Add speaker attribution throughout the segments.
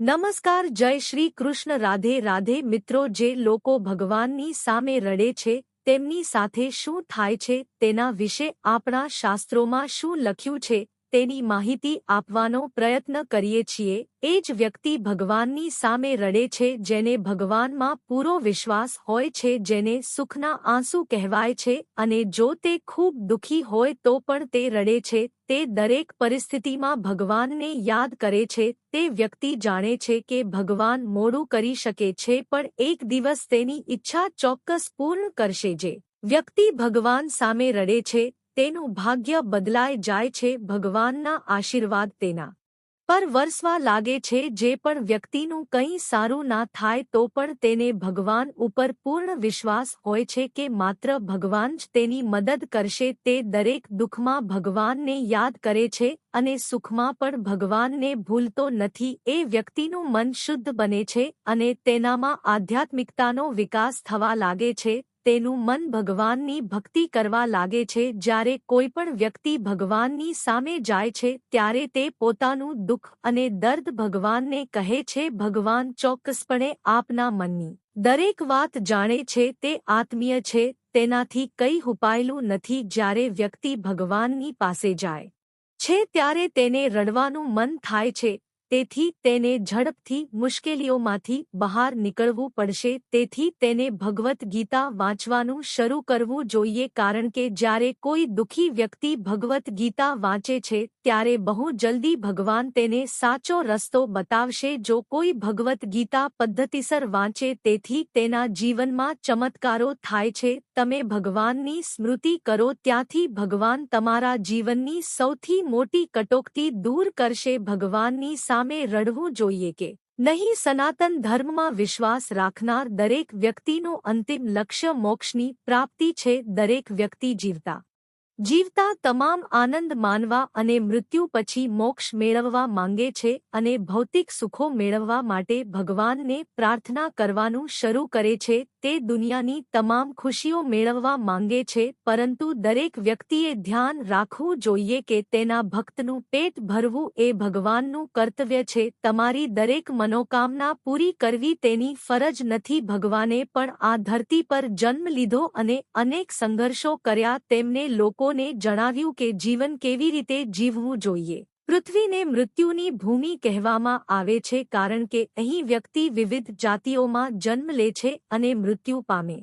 Speaker 1: નમસ્કાર, જય શ્રી કૃષ્ણ. રાધે રાધે મિત્રો, જે લોકો ભગવાનની સામે રડે છે, તેમની સાથે શું થાય છે, તેના વિશે આપણા શાસ્ત્રોમાં શું લખ્યું છે તેની માહિતી આપવાનો પ્રયત્ન કરીએ છીએ. એ જ વ્યક્તિ ભગવાનની સામે રડે છે, જેને ભગવાનમાં પૂરો વિશ્વાસ હોય છે, જેને સુખના આંસુ કહેવાય છે અને જો તે ખૂબ દુઃખી હોય તો પણ તે રડે છે. તે દરેક પરિસ્થિતિમાં ભગવાનને યાદ કરે છે. તે વ્યક્તિ જાણે છે કે ભગવાન મોડું કરી શકે છે, પણ એક દિવસ તેની ઈચ્છા ચોક્કસ પૂર્ણ કરશે જે વ્યક્તિ ભગવાન સામે રડે છે તેનું ભાગ્ય બદલાઈ જાય છે ભગવાનના આશીર્વાદ તેના. પર વરસવા લાગે છે જે પણ વ્યક્તિનું કંઈ સારું ના થાય તો પણ તેને ભગવાન ઉપર પૂર્ણ વિશ્વાસ હોય છે કે માત્ર ભગવાન જ તેની મદદ કરશે તે દરેક દુઃખમાં ભગવાનને યાદ કરે છે અને સુખમાં પણ ભગવાનને ભૂલતો નથી. એ વ્યક્તિનું મન શુદ્ધ બને છે અને તેનામાં આધ્યાત્મિકતાનો વિકાસ થવા લાગે છે તેનું મન ભગવાનની ભક્તિ કરવા લાગે છે. જ્યારે કોઈ પણ વ્યક્તિ ભગવાનની સામે જાય છે, ત્યારે તે પોતાનું દુઃખ અને દર્દ ભગવાનને કહે છે, ભગવાન ચોક્કસપણે આપના મનની દરેક વાત જાણે છે, તે આત્મીય છે, તેનાથી કંઈ હુપાયેલું નથી. જ્યારે વ્યક્તિ ભગવાનની પાસે જાય છે, ત્યારે તેને રડવાનું મન થાય છે તેથી તેને ઝડપથી મુશ્કેલીઓમાંથી બહાર નીકળવું પડશે. તેથી તેને ભગવદ્ ગીતા વાંચવાનું શરૂ કરવું જોઈએ કારણ કે જ્યારે કોઈ દુઃખી વ્યક્તિ ભગવદ્ ગીતા વાંચે છે, ત્યારે બહુ જલ્દી ભગવાન તેને સાચો રસ્તો બતાવશે. જો કોઈ ભગવદ્ ગીતા પદ્ધતિસર વાંચે, તેથી તેના જીવનમાં ચમત્કારો થાય છે. તમે ભગવાનની સ્મૃતિ કરો, ત્યાંથી ભગવાન તમારા જીવનની સૌથી મોટી કટોકટી દૂર કરશે. ભગવાનની સામે સામે રડવું જોઈએ કે નહીં સનાતન ધર્મમાં વિશ્વાસ રાખનાર દરેક વ્યક્તિનું અંતિમ લક્ષ્ય મોક્ષની પ્રાપ્તિ છે, દરેક વ્યક્તિ જીવતા. જીવતા તમામ આનંદ માનવા અને મૃત્યુ પછી મોક્ષ મેળવવા માંગે છે અને ભૌતિક સુખો મેળવવા માટે ભગવાનને પ્રાર્થના કરવાનું શરૂ કરે છે તે દુનિયાની તમામ ખુશીઓ મેળવવા માંગે છે, પરંતુ દરેક વ્યક્તિએ ધ્યાન રાખવું જોઈએ કે તેના ભક્તનું પેટ ભરવું એ ભગવાનનું કર્તવ્ય છે. તમારી દરેક મનોકામના પૂરી કરવી તેની ફરજ નથી. ભગવાને પણ આ ધરતી પર જન્મ લીધો અને અનેક સંઘર્ષો કર્યા. તેમને લોકોને જણાવ્યું કે જીવન કેવી રીતે જીવવું જોઈએ. પૃથ્વીને મૃત્યુની ભૂમિ કહેવામાં આવે છે કારણ કે અહીં વ્યક્તિ વિવિધ જાતિઓમાં જન્મ લે છે અને મૃત્યુ પામે.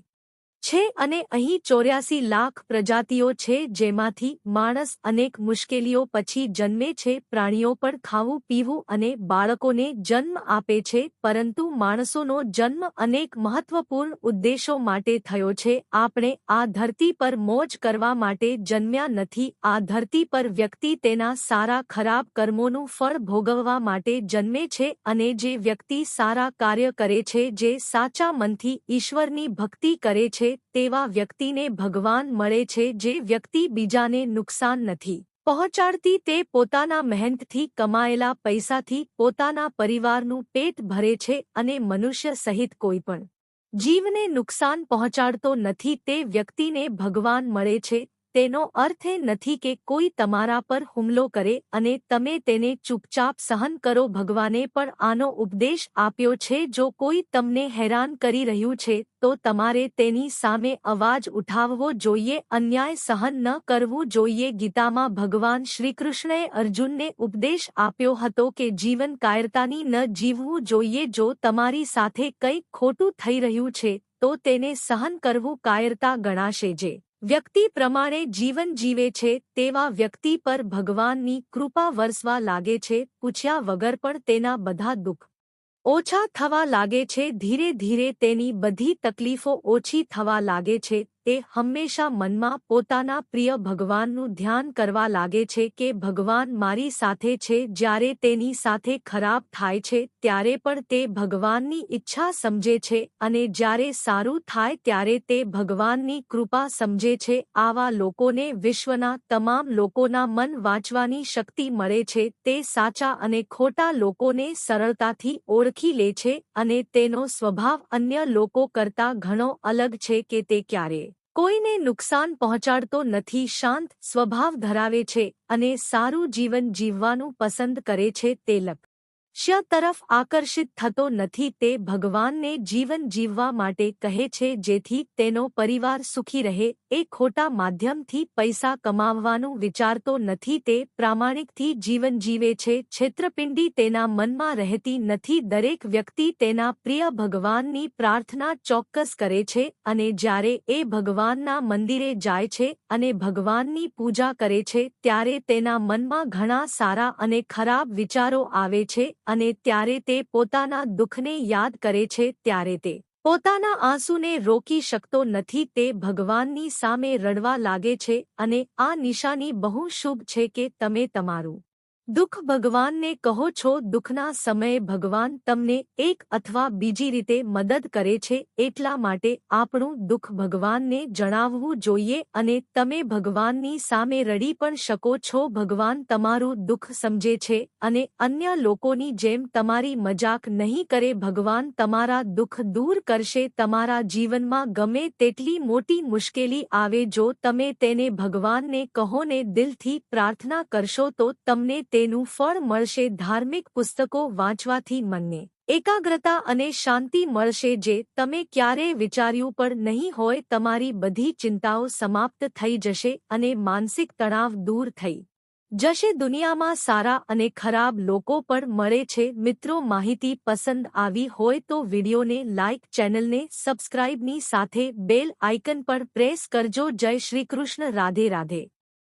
Speaker 1: છે અને અહીં ચોર્યાસી લાખ પ્રજાતિઓ છે જેમાંથી માણસ અનેક મુશ્કેલીઓ પછી જન્મે છે, પ્રાણીઓ પણ ખાવું પીવું અને બાળકોને જન્મ આપે છે, પરંતુ માણસોનો જન્મ અનેક મહત્વપૂર્ણ ઉદ્દેશો માટે થયો છે. આપણે આ ધરતી પર મોજ કરવા માટે જન્મ્યા નથી. આ ધરતી પર વ્યક્તિ તેના સારા ખરાબ કર્મોનું ફળ ભોગવવા માટે જન્મે છે અને જે વ્યક્તિ સારા કાર્ય કરે છે, જે સાચા મનથી ઈશ્વરની ભક્તિ કરે છે તેવા વ્યક્તિને ભગવાન મળે છે જે વ્યક્તિ બીજાને નુકસાન નથી. પહોંચાડતી તે પોતાના મહેનતથી કમાયેલા પૈસાથી પોતાના પરિવારનું પેટ ભરે છે અને મનુષ્ય સહિત કોઈપણ જીવને નુકસાન પહોંચાડતો નથી તે વ્યક્તિને ભગવાન મળે છે તેનો અર્થ એ નથી કે કોઈ તમારા પર હુમલો કરે અને તમે તેને ચૂપચાપ સહન કરો. ભગવાને પણ આનો ઉપદેશ આપ્યો છે, જો કોઈ તમને હેરાન કરી રહ્યું છે, તો તમારે તેની સામે અવાજ ઉઠાવવો જોઈએ, અન્યાય સહન ન કરવું જોઈએ. ગીતામાં ભગવાન શ્રીકૃષ્ણએ અર્જુનને ઉપદેશ આપ્યો હતો કે જીવન કાયરતાની ન જીવવું જોઈએ. જો તમારી સાથે કંઈક ખોટું થઈ રહ્યું છે, તો તેને સહન કરવું કાયરતા ગણાશે જે વ્યક્તિ પ્રમાણે જીવન જીવે છે તેવા વ્યક્તિ પર ભગવાનની કૃપા વરસવા લાગે છે, પૂછ્યા વગર પણ તેના બધા દુઃખ ઓછા થવા લાગે છે, ધીરે ધીરે તેની બધી તકલીફો ઓછી થવા લાગે છે તે હંમેશા મનમાં પોતાના પ્રિય ભગવાનનું ધ્યાન કરવા લાગે છે કે ભગવાન મારી સાથે છે, જ્યારે તેની સાથે ખરાબ થાય છે, ત્યારે પણ તે ભગવાનની ઈચ્છા સમજે છે અને જ્યારે સારું થાય ત્યારે તે ભગવાનની કૃપા સમજે છે. આવા લોકોને વિશ્વના તમામ લોકોના મન વાંચવાની શક્તિ મળે છે, તે સાચા અને ખોટા લોકોને સરળતાથી ઓળખી લે છે અને તેનો સ્વભાવ અન્ય લોકો કરતા ઘણો અલગ છે કે તે ક્યારે કોઈને નુકસાન પહોંચાડતો નથી, શાંત સ્વભાવ ધરાવે છે અને સારું જીવન જીવવાનું પસંદ કરે છે તે લક શ તરફ આકર્ષિત થતો નથી તે ભગવાનને જીવન જીવવા માટે કહે છે જેથી તેનો પરિવાર સુખી રહે. એ ખોટા માધ્યમથી પૈસા કમાવવાનું વિચારતો નથી તે પ્રામાણિકથી જીવન જીવે છે. છેત્રપિંડી તેના મનમાં રહેતી નથી. દરેક વ્યક્તિ તેના પ્રિય ભગવાનની પ્રાર્થના ચોક્કસ કરે છે અને જ્યારે એ ભગવાનના મંદિરે જાય છે અને ભગવાનની પૂજા કરે છે ત્યારે તેના મનમાં ઘણા સારા અને ખરાબ વિચારો આવે છે. અને ત્યારે તે પોતાના દુઃખને યાદ કરે છે ત્યારે તે પોતાના આંસુને રોકી શકતો નથી, તે ભગવાનની સામે રડવા લાગે છે અને આ નિશાની બહુ શુભ છે કે તમે તમારું દુઃખ ભગવાનને કહો છો, દુઃખના સમયે ભગવાન તમને એક અથવા બીજી રીતે મદદ કરે છે, એટલા માટે આપણું દુઃખ ભગવાનને જણાવવું જોઈએ અને તમે ભગવાનની સામે રડી પણ શકો છો. ભગવાન તમારું દુઃખ સમજે છે અને અન્ય લોકોની જેમ તમારી મજાક નહીં કરે. ભગવાન તમારા દુઃખ દૂર કરશે, તમારા જીવનમાં ગમે તેટલી મોટી મુશ્કેલી આવે, જો તમે તેને ભગવાનને કહો ને દિલથી પ્રાર્થના કરશો તો તમને તે તેનું ફળ મળશે ધાર્મિક પુસ્તકો વાંચવાથી મનને એકાગ્રતા અને શાંતિ મળશે જે તમે ક્યારેય વિચાર્યું પણ નહીં હોય તમારી બધી ચિંતાઓ સમાપ્ત થઈ જશે અને માનસિક તણાવ દૂર થઈ જશે. દુનિયામાં સારા અને ખરાબ લોકો પણ મળે છે. મિત્રો, માહિતી પસંદ આવી હોય તો વિડીયોને લાઇક ચેનલને સબસ્ક્રાઇબની સાથે બેલ આઇકન પર પ્રેસ કરજો. જય શ્રી કૃષ્ણ. રાધે રાધે.